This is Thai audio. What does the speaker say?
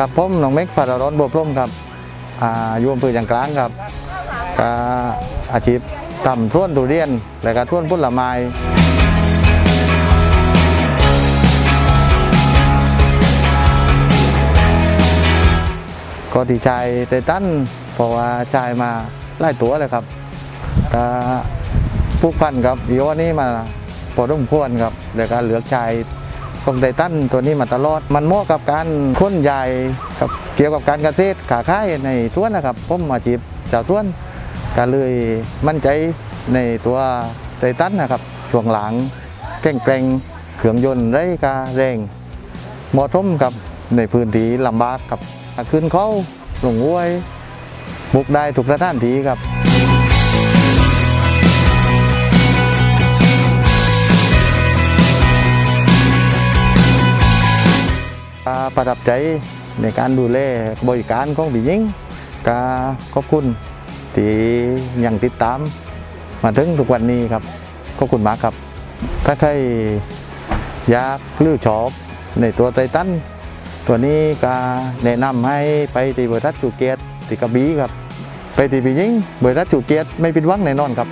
ครับผมน้องเม็กปาร้อนบัวพรหมครับอ่าอยู่อำเภออย่างกลางครับก็อาชีพทำท่วนทุเรียน และก็ท่วนผลไม้ก็ดีใจเตตันเพราะว่าชายมาไล่ตัวเลยครับก็ผูกพันกับอีโอนี่มาพอร่มควรครับแล้วก็เหลือกชาย ผมไตตันตัวนี้มาตลอด มันเหมาะกับการค้นใหญ่กับเกี่ยวกับการเกษตรขาขายในท้วนนะครับผมอาชีพชาท้วนก็เลยมั่นใจในตัวไตตันนะครับช่วงหลังแกร่งแกร่งเครื่องยนต์ไร้กาแรงเหมาะสมกับในพื้นที่ลำบากกับขึ้นเขาหลงห้วย บุกได้ถูกสถานที่ครับ ประทับใจในการดูแลบริการของพี่หญิงก็ขอบคุณที่ยังติดตาม มาถึงทุกวันนี้ครับขอบคุณมากครับ ถ้าใครอยากหรือชอบในตัวไททันตัวนี้ก็แนะนำให้ไปที่บริษัทจูเกียรติที่กระบี่ครับ ไปที่พี่หญิงบริษัทจูเกียรติไม่ผิดหวังแน่นอนครับ